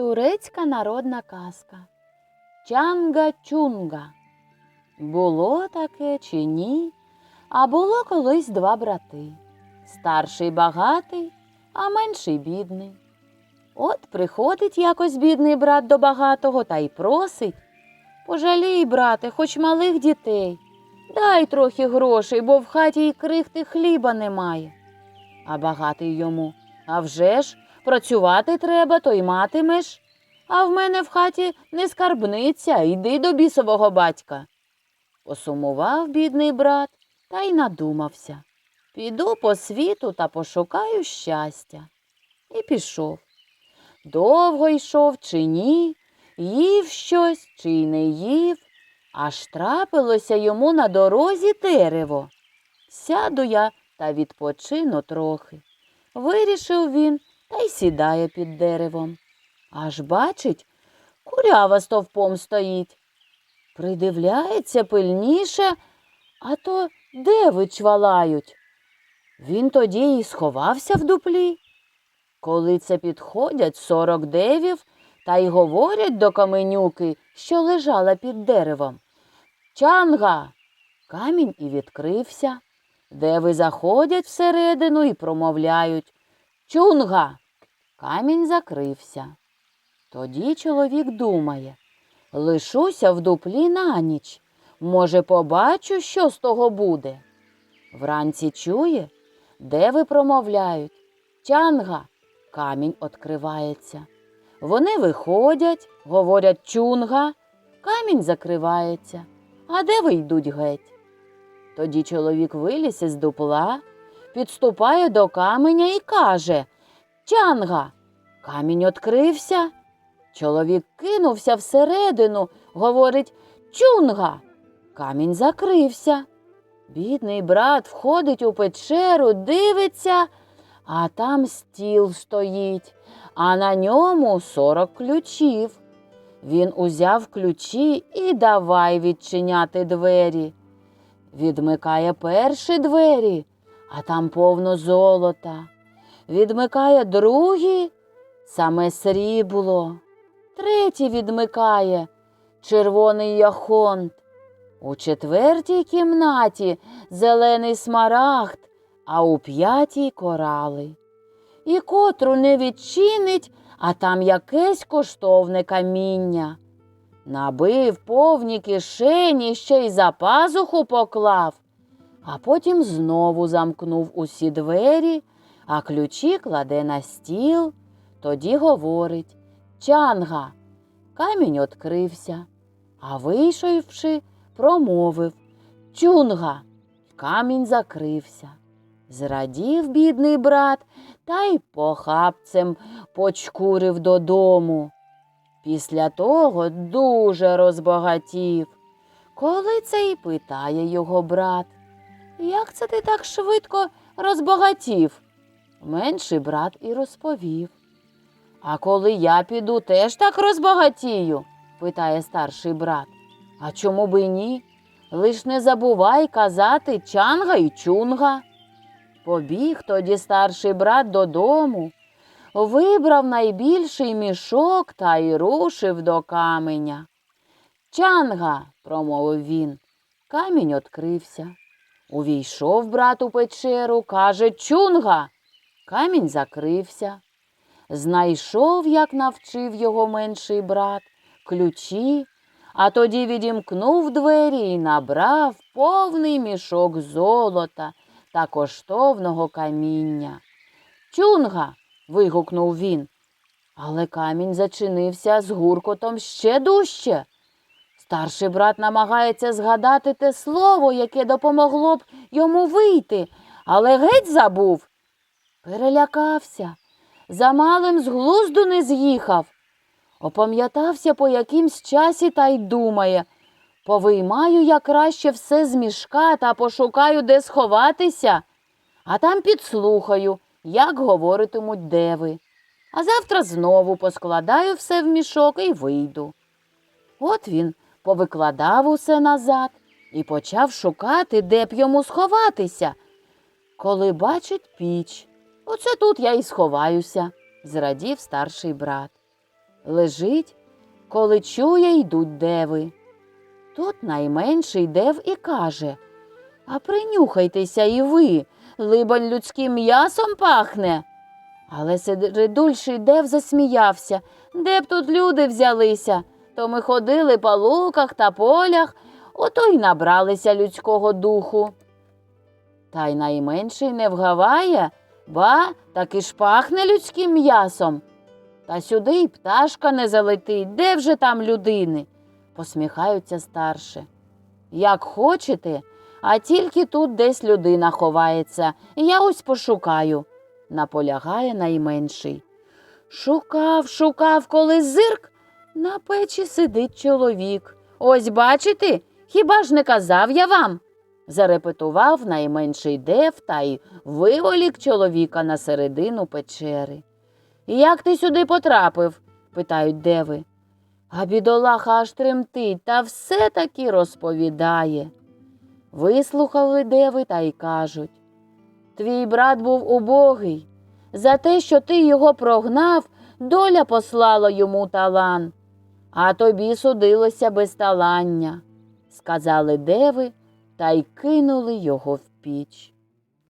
Турецька народна казка. Чанга-чунга. Було таке чи ні? А було колись два брати. Старший багатий, а менший бідний. От приходить якось бідний брат до багатого та й просить. Пожалій, брате, хоч малих дітей. Дай трохи грошей, бо в хаті й крихти хліба немає. А багатий йому. А вже ж, працювати треба, то й матимеш. А в мене в хаті не скарбниця, йди до бісового батька. Посумував бідний брат та й надумався. Піду по світу та пошукаю щастя. І пішов. Довго йшов чи ні, їв щось чи й не їв, аж трапилося йому на дорозі дерево. Сяду я та відпочину трохи. Вирішив він та й сідає під деревом. Аж бачить, курява стовпом стоїть. Придивляється пильніше, а то деви чвалають. Він тоді й сховався в дуплі. Коли це підходять сорок девів та й говорять до каменюки, що лежала під деревом. Чанга. Камінь і відкрився. Деви заходять всередину і промовляють Чунга. Камінь закрився. Тоді чоловік думає лишуся в дуплі на ніч. Може, побачу, що з того буде. Вранці чує, деви промовляють Чанга. Камінь відкривається. Вони виходять, говорять чунга, камінь закривається, а деви йдуть геть. Тоді чоловік виліз із дупла, підступає до каменя і каже Чанга, камінь відкрився. Чоловік кинувся всередину, говорить Чунга. Камінь закрився. Бідний брат входить у печеру, дивиться, а там стіл стоїть, а на ньому сорок ключів. Він узяв ключі і давай відчиняти двері. Відмикає перші двері, а там повно золота. Відмикає другі, саме срібло. Третій відмикає червоний яхонт. У четвертій кімнаті зелений смарагд, а у п'ятій корали. І котру не відчинить, а там якесь коштовне каміння. Набив повні кишені, ще й за пазуху поклав, а потім знову замкнув усі двері, а ключі кладе на стіл, тоді говорить Чанга. Камінь відкрився, а вийшовши, промовив Чунга. Камінь закрився. Зрадів бідний брат та й похапцем почкурив додому. Після того дуже розбагатів. Коли це й питає його брат, як це ти так швидко розбагатів? Менший брат і розповів. А коли я піду, теж так розбагатію? питає старший брат. А чому би ні? Лиш не забувай казати чанга й чунга. Побіг тоді старший брат додому, вибрав найбільший мішок та й рушив до каменя. Чанга, промовив він, камінь відкрився. Увійшов брат у печеру, каже Чунга. Камінь закрився. Знайшов, як навчив його менший брат, ключі, а тоді відімкнув двері і набрав повний мішок золота та коштовного каміння. Чунга. вигукнув він. Але камінь зачинився з гуркотом ще дужче. Старший брат намагається згадати те слово, яке допомогло б йому вийти, але геть забув. Перелякався, за малим з глузду не з'їхав. Опам'ятався по якимсь часі та й думає повиймаю я краще все з мішка та пошукаю, де сховатися, а там підслухаю, як говоритимуть деви. А завтра знову поскладаю все в мішок і вийду. От він повикладав усе назад і почав шукати, де б йому сховатися. Коли бачить піч, оце тут я і сховаюся, зрадів старший брат. Лежить, коли чує, йдуть деви. Тут найменший дев і каже А принюхайтеся і ви, либонь людським м'ясом пахне. Але середульший дев засміявся. Де б тут люди взялися? То ми ходили по луках та полях, ото й набралися людського духу. Та й найменший не вгаває, ба таки ж пахне людським м'ясом. Та сюди й пташка не залетить, де вже там людини? посміхаються старше. Як хочете, а тільки тут десь людина ховається, я ось пошукаю, наполягає найменший. Шукав, шукав, коли зирк, на печі сидить чоловік. Ось бачите, хіба ж не казав я вам? Зарепетував найменший дев та й виволік чоловіка на середину печери. Як ти сюди потрапив? питають деви. А бідолаха аж тремтить та все таки розповідає. Вислухали деви та й кажуть Твій брат був убогий. За те, що ти його прогнав, доля послала йому талан, а тобі судилося безталання, сказали деви та й кинули його в піч.